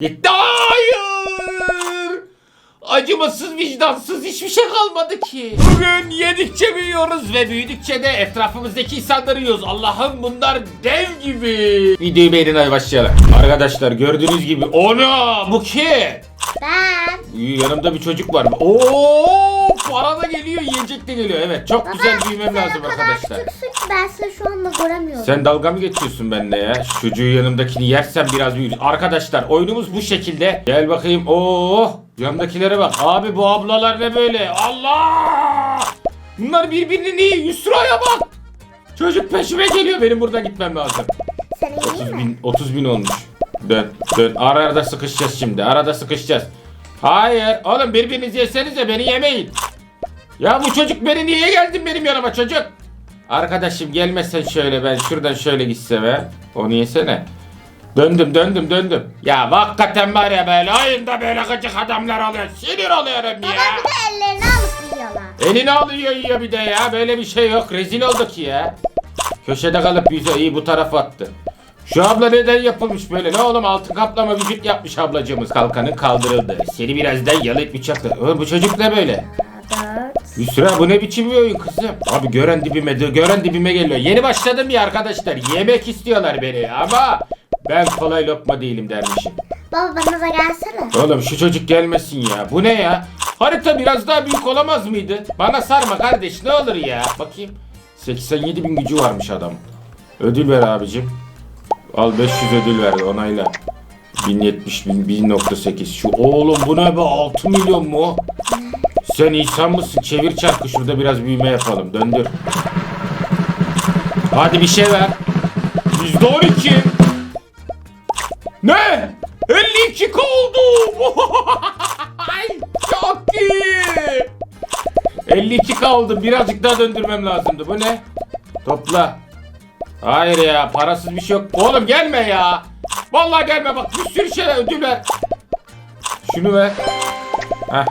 Gitti. Hayır. Acımasız, vicdansız hiçbir şey kalmadı ki. Bugün yedikçe büyüyoruz ve büyüdükçe de etrafımızdaki insanları yiyoruz. Allah'ım bunlar dev gibi. Videoyu beğenin hadi başlayalım. Arkadaşlar gördüğünüz gibi onu bu kim? Ben. Yanımda bir çocuk var. Oo, para da geliyor, yiyecek de geliyor. Evet, çok güzel büyümem sen lazım arkadaşlar. küçüksün ki ben seni şu anda göremiyorum. Sen dalga mı geçiyorsun benimle ya? Şu çocuğu yanımdakini yersen biraz büyür. Arkadaşlar oyunumuz bu şekilde. Gel bakayım. Oo! Yanımdakilere bak. Abi bu ablalar ne böyle? Allah! Bunlar birbirini iyi. Yusra'ya bak. Çocuk peşime geliyor. Benim buradan gitmem lazım. Senin iyi 30 mi? bin, 30 bin olmuş. Dön, dön. Ara arada sıkışacağız şimdi. Arada sıkışacağız. Hayır. Oğlum birbirinizi yesenize beni yemeyin. Ya bu çocuk beni niye geldin benim yanıma çocuk? Arkadaşım gelmezsen şöyle ben şuradan şöyle gitsem he. Onu yesene. Döndüm döndüm döndüm. Ya hakikaten var ya böyle oyunda böyle gıcık adamlar oluyor. Sinir oluyorum Baba ya. bir de ellerini alıp yiyorlar. Elini alıyor yiyor bir de ya. Böyle bir şey yok. Rezil olduk ya. Köşede kalıp yüze iyi bu tarafa attı. Şu abla neden yapılmış böyle? Ne oğlum altın kaplama vücut yapmış ablacığımız. Kalkanın kaldırıldı. Seni birazdan yalayıp bıçakla. Oğlum bu çocuk ne böyle? Dört. Yusra bu ne biçim bir oyun kızım? Abi gören dibime, gören dibime geliyor. Yeni başladım ya arkadaşlar. Yemek istiyorlar beni ama ben kolay lokma değilim dermişim. Baba bana da gelsene. Oğlum şu çocuk gelmesin ya. Bu ne ya? Harita biraz daha büyük olamaz mıydı? Bana sarma kardeş ne olur ya. Bakayım. 87 bin gücü varmış adam. Ödül ver abicim. Al 500 ödül ver onayla. 1070 bin 1.8 şu oğlum bu ne be 6 milyon mu? Sen insan mısın? Çevir çarkı şurada biraz büyüme yapalım. Döndür. Hadi bir şey ver. %12. Ne? 52 oldu. Çok iyi. 52 kaldı. Birazcık daha döndürmem lazımdı. Bu ne? Topla. Hayır ya parasız bir şey yok. Oğlum gelme ya. Vallahi gelme bak bir sürü şey ödül ver. Şunu ver. Heh.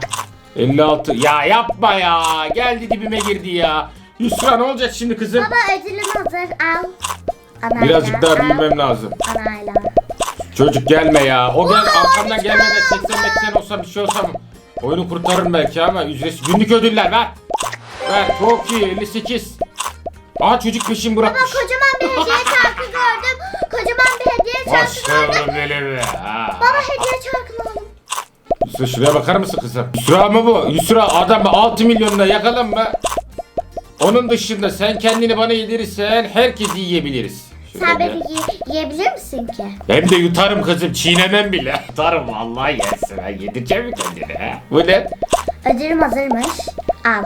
56. Ya yapma ya. Geldi dibime girdi ya. Yusra ne olacak şimdi kızım? Baba ödülün hazır al. Anayla, Birazcık daha al. büyümem lazım. Anayla. Çocuk gelme ya. O gel arkamdan gelmeden kalmadı. 80 80 olsa bir şey olsa? Oyunu kurtarırım belki ama ücretsiz. Günlük ödüller ver. Ver çok iyi 58. Aa çocuk peşin Baba bırakmış. kocaman bir hediye çarkı gördüm. Kocaman bir hediye çarkı gördüm. Başlıyorum böyle. Ha. Baba hediye çarkını aldım. Yusra şuraya bakar mısın kızım? Yusra mı bu? Yusra adam 6 milyonuna yakalanma. Onun dışında sen kendini bana yedirirsen herkesi yiyebiliriz. Sen Şöyle. beni yi- yiyebilir misin ki? Hem de yutarım kızım çiğnemem bile. Yutarım vallahi yersin ha. Yedireceğim mi kendini ha? Bu ne? Ödülüm hazırmış. Al.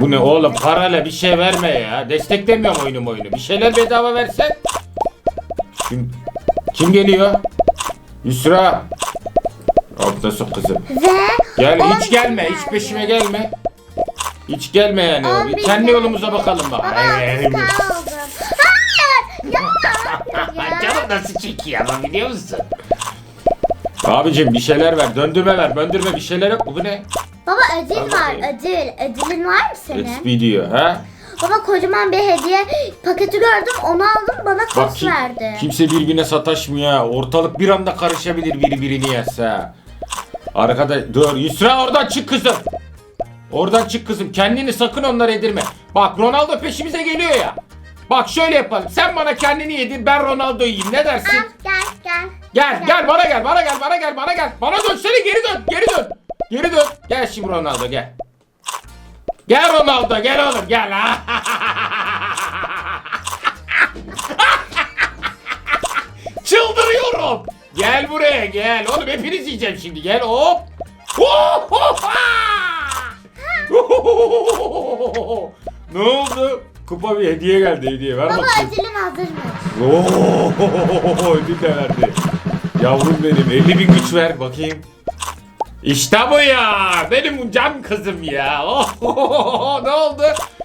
Bu ne oğlum parayla bir şey verme ya. Desteklemiyorum oyunum oyunu. Bir şeyler bedava versen. Kim, kim geliyor? Yusra. Sok kızım. Ve Gel on hiç gelme. bin Hiç peşime gelme. Hiç gelme yani. On bin Kendi yolumuza bakalım bak. Baba Ay, aldım. Hayır. Ya. ya. Canım nasıl çekiyor ama biliyor musun? Abicim bir şeyler ver. Döndürme ver. Döndürme bir şeyler yok mu? Bu ne? Baba ödül Al var. bakayım. Ödül. Ödülün var mı senin? XP diyor ha? Baba kocaman bir hediye paketi gördüm. Onu aldım bana Bak kos kim- verdi. kimse birbirine sataşmıyor. ha. Ortalık bir anda karışabilir birbirini yerse. ha. Arkada dur Yusra oradan çık kızım. Oradan çık kızım. Kendini sakın onlara yedirme. Bak Ronaldo peşimize geliyor ya. Bak şöyle yapalım. Sen bana kendini yedir ben Ronaldo'yu yiyeyim. Ne dersin? Al gel gel. Gel gel bana gel bana gel bana gel bana gel. Bana dönsene geri dön geri dön. Gel şimdi Ronaldo gel. Gel Ronaldo gel oğlum gel. Çıldırıyorum. Gel buraya gel. Oğlum hepiniz yiyeceğim şimdi. Gel hop. ne oldu? Kupa bir hediye geldi hediye. Ver Baba bakayım. ödülün hazırmış. Oo, ödül de verdi. Yavrum benim 50 bin güç ver bakayım. İşte bu ya. Benim can kızım ya. Oh, ne oldu?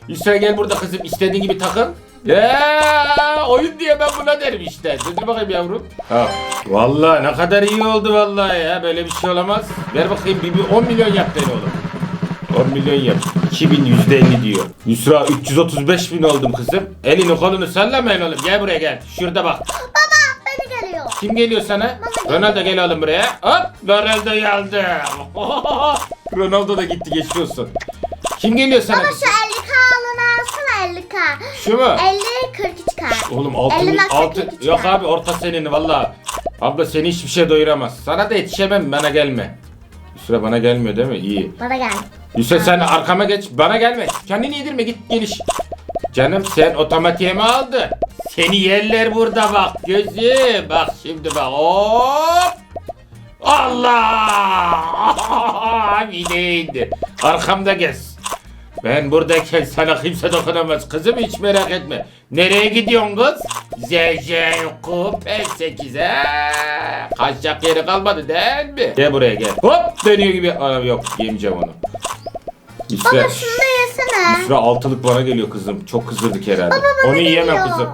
Yusra gel burada kızım. İstediğin gibi takın. Ya oyun diye ben buna derim işte. Dur bakayım yavrum. Ha. Vallahi ne kadar iyi oldu vallahi ya. Böyle bir şey olamaz. Ver bakayım bir, bir 10 milyon yap beni oğlum. 10 milyon yap. 2000 yüzde 50 diyor. Yusra 335 bin oldum kızım. Elini kolunu sallamayın oğlum. Gel buraya gel. Şurada bak. Kim geliyor sana? Ronaldo gel oğlum buraya. Hop Ronaldo geldi. Ronaldo da gitti geçiyorsun. Kim geliyor sana? Baba şu 50k alını alsana 50k. Şu mu? 50 43k. Oğlum altın, 50 altın yok abi orta senin valla. Abla seni hiçbir şey doyuramaz. Sana da yetişemem bana gelme. Süre bana gelmiyor değil mi? İyi. Bana gel. Yusuf sen arkama geç. Bana gelme. Kendini yedirme git geliş. Canım sen otomatiğe mi aldın? Seni yerler burada bak gözü. Bak şimdi bak hop. Allah! İndi. Arkamda gez. Ben buradayken sana kimse dokunamaz kızım hiç merak etme. Nereye gidiyorsun kız? ZJ Coupe 8'e. Kaçacak yeri kalmadı değil mi? Gel buraya gel. Hop dönüyor gibi. Aa, yok yemeyeceğim onu. Baba şunu da yesene. Yusra altılık bana geliyor kızım. Çok kızdırdık herhalde. Baba, bana onu yiyemem geliyor. kızım.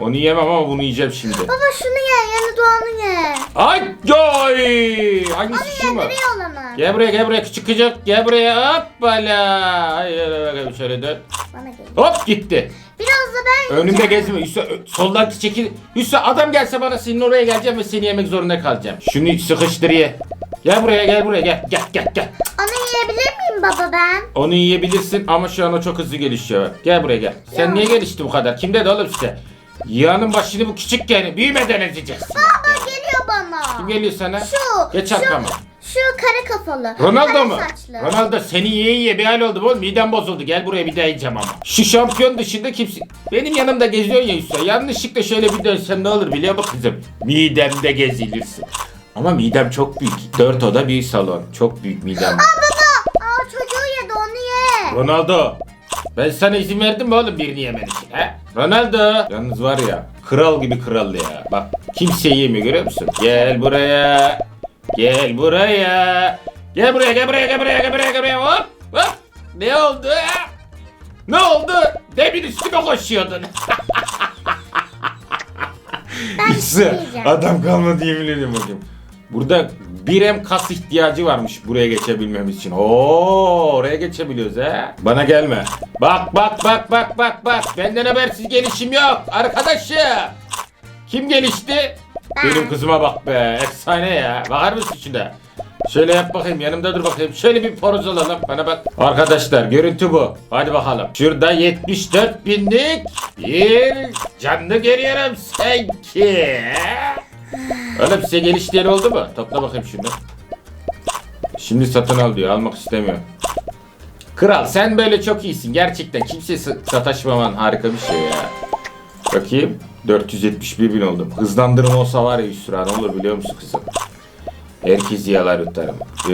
Onu yiyemem ama bunu yiyeceğim şimdi. Baba şunu ye. Yeni doğanı ye. Ay yoy! Hangisi şu mu? yediriyor olanı. Gel buraya gel buraya küçük küçük. Gel buraya hoppala. Hayır bakayım şöyle dön. Bana gel. Hop gitti. Biraz da ben Önümde yiyeceğim. gezme. Ö- soldan çekil. Yusra adam gelse bana senin oraya geleceğim ve seni yemek zorunda kalacağım. Şunu sıkıştır ye. Gel buraya gel buraya gel. Gel gel gel. Onu yiyebilir miyim baba ben? Onu yiyebilirsin ama şu an o çok hızlı gelişiyor. Gel buraya gel. Sen niye gelişti bu kadar? Kim dedi oğlum size? Yağının başını bu küçükken büyümeden ezeceksin. Baba geliyor bana. Kim geliyor sana? Şu. Geç şu, arkama. Şu kare kafalı. Ronaldo kare mu? Saçlı. Ronaldo seni yiye yiye bir hal oldu bu. Midem bozuldu. Gel buraya bir daha yiyeceğim ama. Şu şampiyon dışında kimsin? Benim yanımda geziyorsun ya Yusuf. Yanlışlıkla şöyle bir dönsem ne olur biliyor musun kızım? Midemde gezilirsin. Ama midem çok büyük. Dört oda bir salon. Çok büyük midem. var. Baba. Aa çocuğu yedi onu ye. Ronaldo. Ben sana izin verdim mi oğlum birini yemen için he? Ronaldo. Yalnız var ya kral gibi kral ya. Bak kimse yemiyor görüyor musun? Gel buraya. Gel buraya. Gel buraya gel buraya gel buraya gel buraya gel buraya hop hop. Ne oldu? Ne oldu? Demin üstüme koşuyordun. Ben şey adam kalmadı yemin ediyorum bakayım. Burada bir em kas ihtiyacı varmış buraya geçebilmemiz için. Oo oraya geçebiliyoruz he. Bana gelme. Bak bak bak bak bak bak. Benden habersiz gelişim yok arkadaşım. Kim gelişti? Ben. Benim kızıma bak be. Efsane ya. Bakar mısın şuna? Şöyle yap bakayım yanımda dur bakayım. Şöyle bir poroz alalım bana bak. Arkadaşlar görüntü bu. Hadi bakalım. Şurada 74 binlik bir canlı görüyorum sanki. Oğlum size geliş diyen oldu mu? Topla bakayım şunu. Şimdi satın al diyor. Almak istemiyor. Kral sen böyle çok iyisin. Gerçekten kimseye sa- sataşmaman harika bir şey ya. Bakayım. 471 bin oldum. Hızlandırma olsa var ya Yusra ne olur biliyor musun kızım? Herkes yalar yutarım. Ee,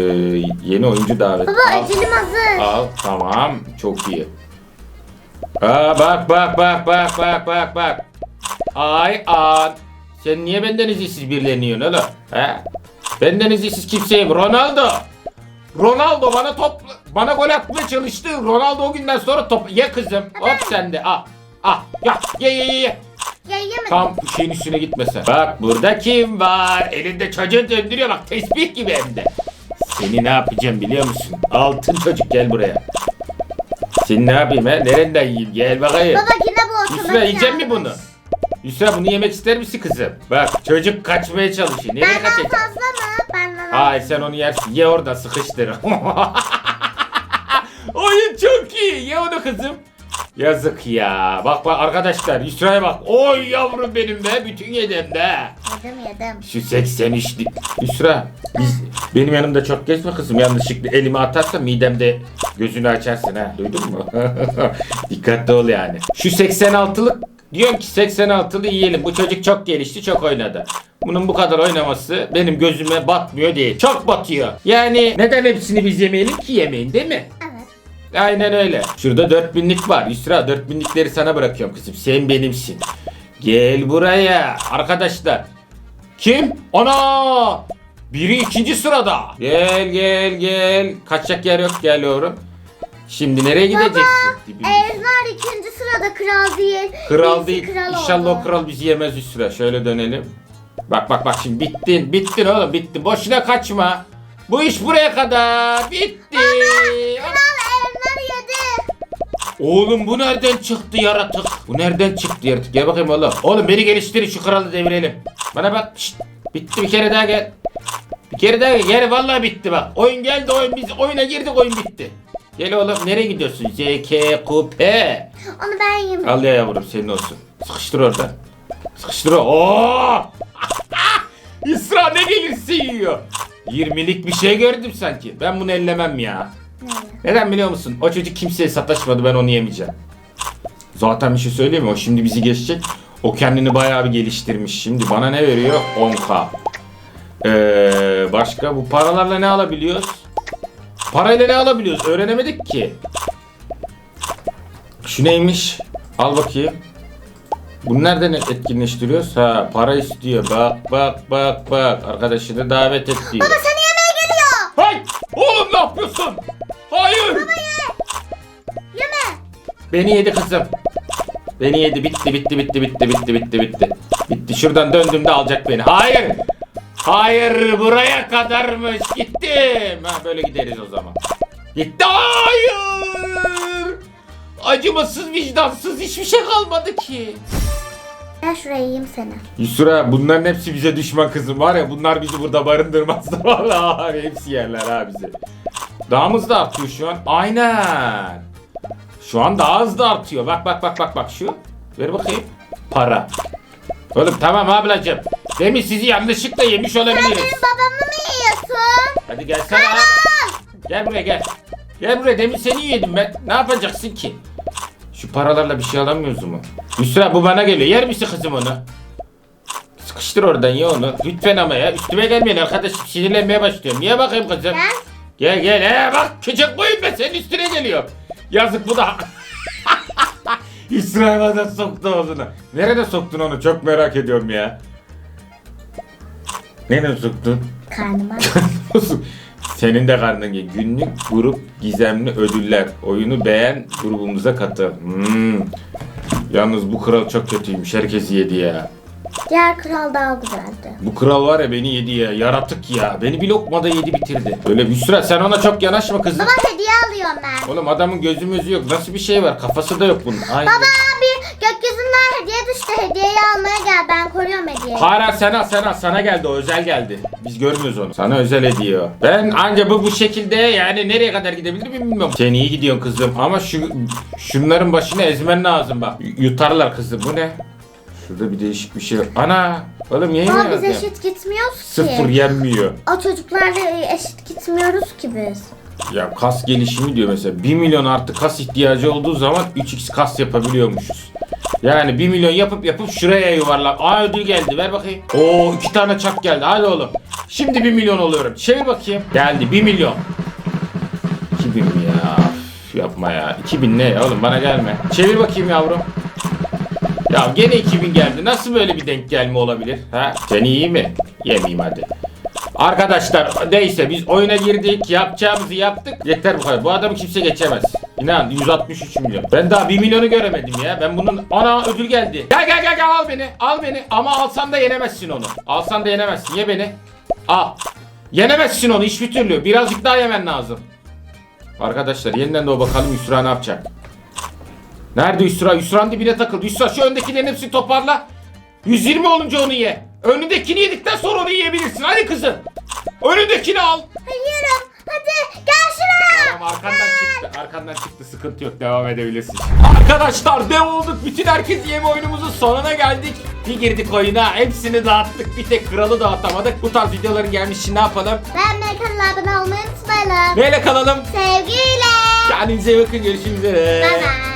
yeni oyuncu davet. Baba Al. ödülüm hazır. Al tamam çok iyi. Aa bak bak bak bak bak bak bak. Ay an. Sen niye benden izinsiz birilerini yiyorsun oğlum? He? Benden izinsiz kimseye Ronaldo. Ronaldo bana top bana gol atmaya çalıştı. Ronaldo o günden sonra top ye kızım. Hop sen de al. Al. Ya ye ye ye ye. Ya yemedim. Tam şeyin üstüne gitmesen. Bak burada kim var? Elinde çocuğu döndürüyor bak tesbih gibi hem de. Seni ne yapacağım biliyor musun? Altın çocuk gel buraya. Seni ne yapayım he? Nereden yiyeyim? Gel bakayım. Baba yine bu otomatik. Yusra yiyecek mi bunu? Yusra bunu yemek ister misin kızım? Bak çocuk kaçmaya çalışıyor. Nereye Benden kaçacak? fazla mı? Benden. Ay sen onu yersin. Ye orada sıkıştır. Oyun çok iyi. Ye onu kızım. Yazık ya. Bak bak arkadaşlar Yusra'ya bak. Oy yavrum benim be. Bütün yedim de. Yedim yedim. Şu 83'lik. Yusra biz, benim yanımda çok geçme kızım. Yanlışlıkla elimi atarsan midemde gözünü açarsın ha. Duydun mu? Dikkatli ol yani. Şu 86'lık diyorum ki 86'lı yiyelim. Bu çocuk çok gelişti, çok oynadı. Bunun bu kadar oynaması benim gözüme batmıyor değil. Çok batıyor. Yani neden hepsini biz yemeyelim ki yemeyin değil mi? Evet. Aynen öyle. Şurada 4000'lik var. Yusra 4000'likleri sana bırakıyorum kızım. Sen benimsin. Gel buraya. Arkadaşlar. Kim? Ana! Biri ikinci sırada. Gel gel gel. Kaçacak yer yok geliyorum. Şimdi nereye gideceksin? Dibimize. Eznar ikinci sırada kral değil. Kral Birisi değil. kral İnşallah oldu. o kral bizi yemez Yusra. Şöyle dönelim. Bak bak bak şimdi bittin. Bittin oğlum bittin. Boşuna kaçma. Bu iş buraya kadar. Bitti. Kral Eznar yedi. Oğlum bu nereden çıktı yaratık? Bu nereden çıktı yaratık? Gel bakayım oğlum. Oğlum beni geliştirin şu kralı devirelim. Bana bak. Şşt. Bitti bir kere daha gel. Bir kere daha gel. Gel vallahi bitti bak. Oyun geldi oyun biz oyuna girdik oyun bitti. Gel oğlum nereye gidiyorsun? Z, K, Q, P. Onu ben yiyeyim. Al ya yavrum senin olsun. Sıkıştır orada. Sıkıştır o. Oo! İsra ne gelirse yiyor. 20'lik bir şey gördüm sanki. Ben bunu ellemem ya. Neden biliyor musun? O çocuk kimseye sataşmadı ben onu yemeyeceğim. Zaten bir şey söyleyeyim mi? O şimdi bizi geçecek. O kendini bayağı bir geliştirmiş. Şimdi bana ne veriyor? 10k. Ee, başka bu paralarla ne alabiliyoruz? Parayla ne alabiliyoruz? Öğrenemedik ki. Şu neymiş? Al bakayım. Bunu nereden etkinleştiriyoruz? Ha para istiyor. Bak bak bak bak. Arkadaşını davet et diyor. Baba seni yemeğe geliyor. Hay! Oğlum ne yapıyorsun? Hayır! Yeme. Beni yedi kızım. Beni yedi. Bitti bitti bitti bitti bitti bitti bitti. Bitti. Şuradan döndüğümde alacak beni. Hayır! Hayır buraya kadarmış. Gittim. Ha böyle gideriz o zaman. Gitti. Hayır! Acımasız vicdansız hiçbir şey kalmadı ki. Ben şuraya yiyeyim seni. Yusra bunların hepsi bize düşman kızım var ya bunlar bizi burada barındırmaz vallahi hepsi yerler ha bizi. Dağımız da artıyor şu an. Aynen. Şu an daha hızlı artıyor. Bak bak bak bak bak şu. Ver bakayım. Para. Oğlum tamam ablacığım. Demin sizi yanlışlıkla yemiş olabiliriz. Benim babamı mı yiyorsun? Hadi gelsene abi. Gel buraya gel. Gel buraya demin seni yedim ben. Ne yapacaksın ki? Şu paralarla bir şey alamıyoruz mu? Yusra bu bana geliyor. Yer misin kızım onu? Sıkıştır oradan ye onu. Lütfen ama ya. Üstüme gelmeyin arkadaş. Sinirlenmeye başlıyorum. Niye bakayım kızım? Gel. Gel gel. He bak küçük boyun ben senin üstüne geliyor. Yazık bu da. Bana soktu ağzına. Nerede soktun onu? Çok merak ediyorum ya. Nereye soktun? Karnıma. Senin de karnın ye. Günlük grup gizemli ödüller. Oyunu beğen grubumuza katıl. Hmm. Yalnız bu kral çok kötüymüş. Herkesi yedi ya. Diğer kral daha güzeldi. Bu kral var ya beni yedi ya. Yaratık ya. Beni bir lokmada yedi bitirdi. Öyle Hüsra sen ona çok yanaşma kızım. Baba hediye alıyorum ben. Oğlum adamın gözü mözü yok. Nasıl bir şey var? Kafası da yok bunun. Ay. Baba bir gökyüzünden hediye düştü. Hediyeyi almaya gel. Ben koruyorum hediyeyi. Para sana sana sana geldi o özel geldi. Biz görmüyoruz onu. Sana özel hediye o. Ben anca bu bu şekilde yani nereye kadar gidebilirim bilmiyorum. Sen iyi gidiyorsun kızım ama şu şunların başını ezmen lazım bak. Yutarlar kızım bu ne? Şurada bir değişik bir şey var. Ana! Oğlum yemiyor Ama biz ya. eşit gitmiyoruz ki. Sıfır yenmiyor. O çocuklarla eşit gitmiyoruz ki biz. Ya kas gelişimi diyor mesela. 1 milyon artı kas ihtiyacı olduğu zaman 3x kas yapabiliyormuşuz. Yani 1 milyon yapıp yapıp şuraya yuvarla. Aa ödül geldi ver bakayım. Oo iki tane çak geldi hadi oğlum. Şimdi 1 milyon oluyorum. Çevir bakayım. Geldi 1 milyon. 2000 mi ya? Üf, yapma ya. 2000 ne ya oğlum bana gelme. Çevir bakayım yavrum. Ya gene 2000 geldi. Nasıl böyle bir denk gelme olabilir? Ha? Sen iyi mi? Yemeyeyim hadi. Arkadaşlar neyse biz oyuna girdik. Yapacağımızı yaptık. Yeter bu kadar. Bu adamı kimse geçemez. İnan 163 milyon. Ben daha 1 milyonu göremedim ya. Ben bunun ana ödül geldi. Gel gel gel gel al beni al beni. Ama alsan da yenemezsin onu. Alsan da yenemezsin. Ye beni. Al. Yenemezsin onu hiçbir türlü. Birazcık daha yemen lazım. Arkadaşlar yeniden de o bakalım Yusra ne yapacak Nerede Yusra? Yusra'nın dibine takıldı. Yusra şu öndekilerin hepsini toparla. 120 olunca onu ye. Önündekini yedikten sonra onu yiyebilirsin. Hadi kızım. Önündekini al. Hayırım. Hadi gel şuraya. Tamam arkandan çıktı. Arkandan çıktı. Sıkıntı yok. Devam edebilirsin. Arkadaşlar dev olduk. Bütün herkes yeme oyunumuzun sonuna geldik. Bir girdik oyuna. Hepsini dağıttık. Bir tek kralı dağıtamadık. Bu tarz videoların gelmiş için ne yapalım? Ben kanala abone olmayı unutmayalım. Neyle kalalım? Sevgiyle. Kendinize bakın. Görüşmek üzere. Bye bye.